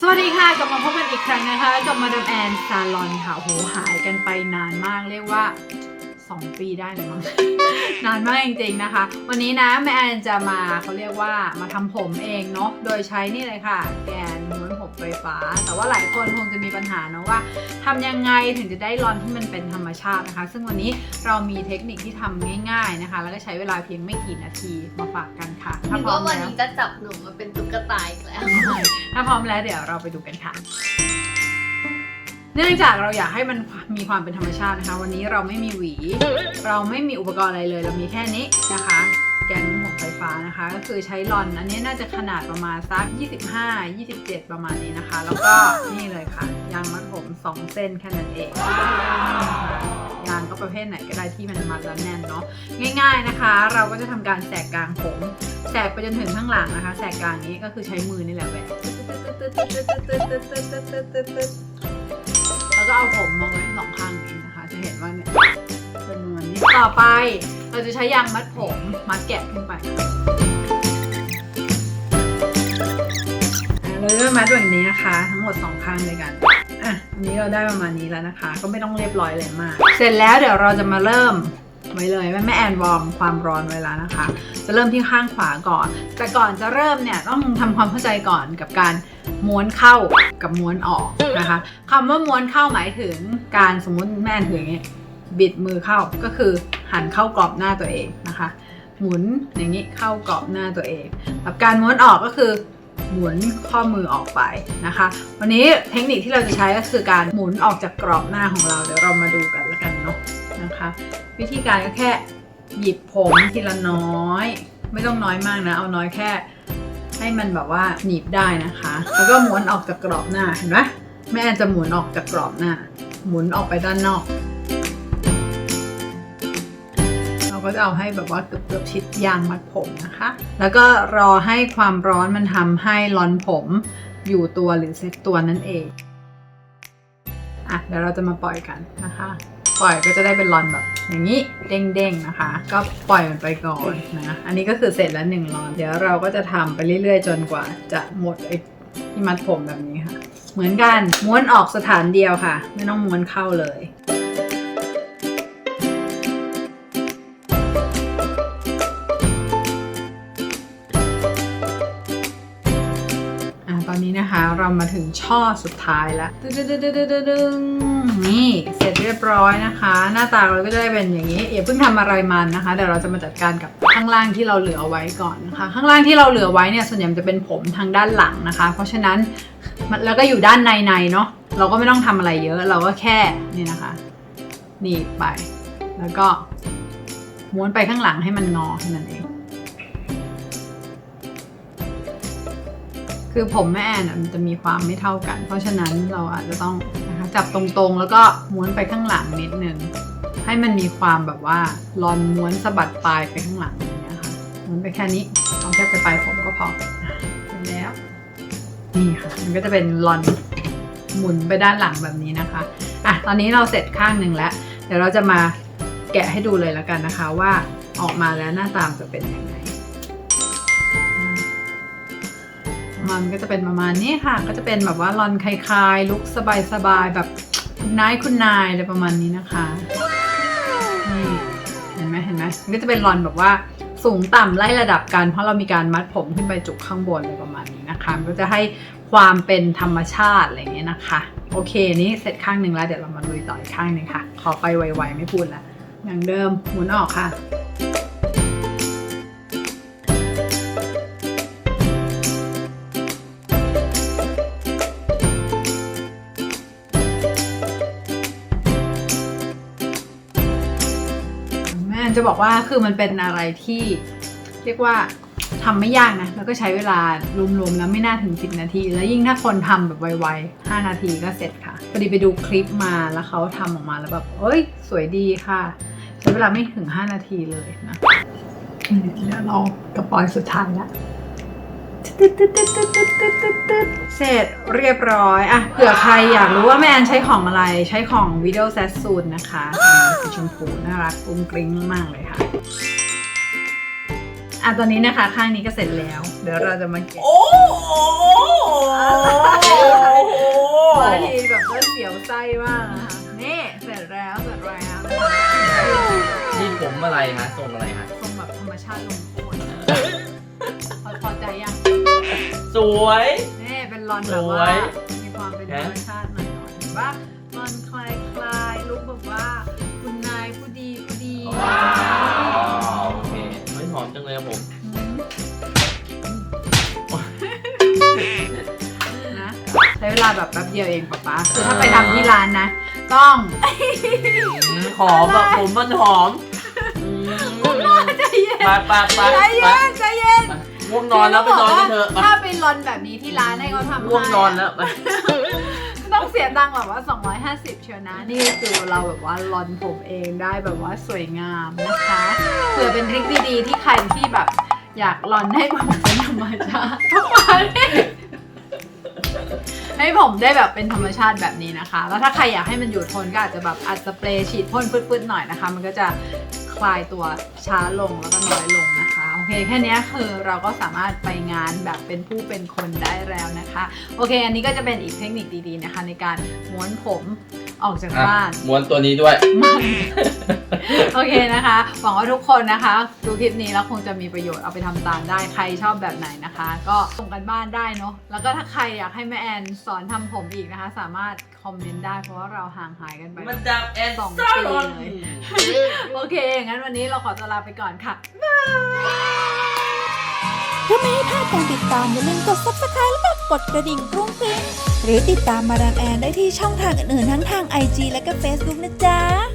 สวัสดีค่ะกลับมาพบกันอีกครั้งนะคะกับมาดามแอนซาลอนค่ะโอ้โหหายกันไปนานมากเรียกว่า 2 ปีได้เลยมั้ง นานมากจริงๆนะคะ วันนี้นะแม่แอนจะมาเขาเรียกว่ามาทำผมเองเนาะโดยใช้นี่เลยค่ะแอน ไฟฟ้า แต่ว่าหลายคนคงจะมีปัญหาเนาะว่าทำยังไงถึงจะได้รอนที่มันเป็นธรรมชาตินะคะ ซึ่งวันนี้เรามีเทคนิคที่ทำง่าย ๆนะคะ แล้วก็ใช้เวลาเพียงไม่กี่นาทีมาฝากกันค่ะนึกพร้อว่ามวันแล้วนี้จะจับหนูมาเป็นตุ๊กตาอีกแล้วถ้าพร้อมแล้วเดี๋ยวเราไปดูกันค่ะเนื่องจากเราอยากให้มันมีความเป็นธรรมชาตินะคะ วันนี้เราไม่มีหวี เราไม่มีอุปกรณ์อะไรเลย เรามีแค่นี้นะคะ แกนม้วนผมไฟฟ้านะคะ ก็คือใช้ลอนอันนี้น่าจะขนาดประมาณสัก 25 27 ประมาณนี้นะคะ แล้วก็นี่เลยค่ะ ยางมัดผม 2 เส้นแค่นั้นเองยางก็ประเภทไหนก็ได้ที่มันมัดแล้วแน่นเนาะง่าย ๆนะคะ เราก็จะทำการแสกกลางผมแสกไปจนถึงข้างหลังนะคะ แสกกลางนี้ก็คือใช้มือนี่แหละแหวกแล้วก็เอาผมมาไว้สองข้างนี้นะคะ จะเห็นว่าเนี่ยเป็นมือนี้ต่อไป เราจะใช้ยางมัดผมมัดแกะขึ้นไปอะเราจะมัดแบบนี้นะคะ ทั้งหมดสองข้างเลยกันอะอันนี้เราได้ประมาณนี้แล้วนะคะ ก็ไม่ต้องเรียบร้อยเลยมาก เสร็จแล้วเดี๋ยวเราจะมาเริ่มไว้เลยแม่แม่แอนวอร์มความร้อนไว้แล้วนะคะ จะเริ่มที่ข้างขวาก่อน แต่ก่อนจะเริ่มเนี่ยต้องทำความเข้าใจก่อนกับการม้วนเข้ากับม้วนออกนะคะคำว่าม้วนเข้าหมายถึงการสมมุติแม่แอนถืออย่างนี้ บิดมือเข้าก็คือหันเข้ากรอบหน้าตัวเองนะคะ หมุนอย่างนี้เข้ากรอบหน้าตัวเองกับการม้วนออกก็คือหมุนข้อมือออกไปนะคะ วันนี้เทคนิคที่เราจะใช้ก็คือการหมุนออกจากกรอบหน้าของเราเดี๋ยวเรามาดูกันแล้วกันเนาะนะคะ วิธีการก็แค่หยิบผมทีละน้อย ไม่ต้องน้อยมากนะ เอาน้อยแค่ ให้มันแบบว่าหนีบได้นะคะ แล้วก็หม้วนออกจากกรอบหน้าเห็นไหมแม่จะหมุนออกจากกรอบหน้า หมุนออกไปด้านนอก ก็จะเอาให้แบบว่าเกือบๆชิดยางมัดผมนะคะ แล้วก็รอให้ความร้อนมันทำให้ลอนผมอยู่ตัวหรือเซ็ตตัวนั่นเองอะเดี๋ยวเราจะมาปล่อยกันนะคะ ปล่อยก็จะได้เป็นลอนแบบอย่างนี้เด้งๆนะคะ ก็ปล่อยมันไปก่อนนะอันนี้ก็คือเสร็จแล้วหนึ่งลอน เดี๋ยวเราก็จะทำไปเรื่อยๆ จนกว่าจะหมดไอ้ที่มัดผมแบบนี้ค่ะ เหมือนกันม้วนออกสถานเดียวค่ะ ไม่ต้องม้วนเข้าเลย ตอนนี้นะคะเรามาถึงช่อสุดท้ายแล้วดตึ๊ดตึ๊ดตึ๊ดตึ๊ดตึ๊ดนี่เสร็จเรียบร้อยนะคะ หน้าตาเราก็จะได้เป็นอย่างนี้อย่าเพิ่งทำอะไรมันนะคะเดี๋ยวเราจะมาจัดการกับข้างล่างที่เราเหลือเอาไว้ก่อนนะคะ ข้างล่างที่เราเหลือไว้เนี่ยส่วนใหญ่จะเป็นผมทางด้านหลังนะคะ เพราะฉะนั้นแล้วก็อยู่ด้านในในๆเนาะเราก็ไม่ต้องทำอะไรเยอะเราก็แค่นี่นะคะหนีบไป แล้วก็ม้วนไปข้างหลังให้มันงอแค่นั้นเอง คือผมแม่แอนมันจะมีความไม่เท่ากัน เพราะฉะนั้นเราอาจจะต้องนะคะจับตรงๆ แล้วก็ม้วนไปข้างหลังนิดนึงให้มันมีความแบบว่าลอนม้วนสะบัดปลายไปข้างหลังอย่างเงี้ยค่ะม้วนไปแค่นี้เอาแค่ไปปลายผมก็พอเสร็จแล้วนี่ค่ะ มันก็จะเป็นลอนหมุนไปด้านหลังแบบนี้นะคะอะตอนนี้เราเสร็จข้างหนึ่งแล้ว เดี๋ยวเราจะมาแกะให้ดูเลยแล้วกันนะคะว่าออกมาแล้วหน้าตามจะเป็นยังไง มันก็จะเป็นประมาณนี้ค่ะ ก็จะเป็นแบบว่าลอนคลายๆลุกสบายๆแบบคุณนายคุณนายอะไรประมาณนี้นะคะนี่เห็นไหมเห็นไหมมันก็จะเป็นลอนแบบว่าสูงต่ำไล่ระดับกัน เพราะเรามีการมัดผมขึ้นไปจุกข้างบนอะไรประมาณนี้นะคะมันก็จะให้ความเป็นธรรมชาติอะไรอย่างเงี้ยนะคะ โอเคนี้เสร็จข้างหนึ่งแล้วเดี๋ยวเรามาลุยต่ออีกข้างหนึ่งค่ะ ขอไปไวๆไม่พูดละอย่างเดิมหมุนออกค่ะ จะบอกว่าคือมันเป็นอะไรที่เรียกว่าทำไม่ยากนะ แล้วก็ใช้เวลารวมๆแล้วไม่น่าถึง 10 นาที แล้วยิ่งถ้าคนทำแบบไวๆ 5 นาทีก็เสร็จค่ะพอดีไปดูคลิปมาแล้วเขาทำออกมาแล้วแบบเอ้ย สวยดีค่ะ ใช้เวลาไม่ถึง 5 นาทีเลยนะแล้วเรากระปอยสุดท้าย แล้วเสร็จเรียบร้อยอะเผื่อใครอยากรู้ว่าแม่แอนใช้ของอะไรใช้ของ Video s a t s o o n นะคะสีชมพูน่ารักกุ้งกริ้งมากเลยค่ะอะตอนนี้นะคะ ข้างนี้ก็เสร็จแล้ว เดี๋ยวเราจะมาเก็บโอ้โหบางทีแบบก็เสียวไส้มากนะคะนี่เสร็จแล้วเสร็จแล้วนี่ผมอะไรฮะทรงอะไรฮะทรงแบบธรรมชาติลงโคนพอพอใจยังส วย นี่เป็นรอนแบบว่าสวยมีความเป็นธรรมชาติหน่อยๆเห็นว่ารอนคลายคลายๆลุกแบบว่าคุณนายผู้ดีผู้ดีว้าวโอเคไม่หอมจังเลยครับผมนะใช้เวลาแบบแป๊บเดียวเองป๊าป๊าคือถ้าไปทำที่ร้านนะ ต้องอืมหอมแบบผมมันหอมอืมใจเย็นไปไปไปใจไปเย็นใจเย็น ง่วงนอนแล้วไปนอนกันเถอะไปถ้าไปรอนแบบนี้ที่ร้านให้เขาทำง่วงนอนแล้วไปต้องเสียตังค์แบบว่า 250 เชียวนะ นี่คือเราแบบว่ารอนผมเองได้แบบว่าสวยงามนะคะเผื่อเป็นทริคดีๆที่ใครที่แบบอยากรอนให้ผมเป็นธรรมชาติทุกวันให้ผมได้แบบเป็นธรรมชาติแบบนี้นะคะ แล้วถ้าใครอยากให้มันอยู่ทนก็อาจจะแบบอัดสเปรย์ฉีดพ่นปื้ดๆหน่อยนะคะ มันก็จะคลายตัวช้าลงแล้วก็น้อยลงนะคะโอ เค แค่เนี้ยคือเราก็สามารถไปงานแบบเป็นผู้เป็นคนได้แล้วนะคะ โอเค อันนี้ก็จะเป็นอีกเทคนิคดีๆนะคะ ในการม้วนผมออกจากอะบ้านม้วนตัวนี้ด้วย โอเคนะคะ หวังว่าทุกคนนะคะ ดูคลิปนี้แล้วคงจะมีประโยชน์เอาไปทำตามได้ใครชอบแบบไหนนะคะ ก็ส่งกันบ้านได้เนาะแล้วก็ถ้าใครอยากให้แม่แอนสอนทำผมอีกนะคะ สามารถคอมเมนต์ได้เพราะว่าเราห่างหายกันไปมันดับแอนสองซ่าปีรอนเลยโอเคงั้นวันนี้เราขอตัวลาไปก่อนค่ะ เพื่อไม่ให้พลาดการติดตามอย่าลืมกด subscribe แล้วก็กดกระดิ่งกรุ้งกริ้งหรือติดตามมาดามแอนได้ที่ช่องทางอื่นๆทั้งทาง IG และก็ Facebook นะจ๊ะ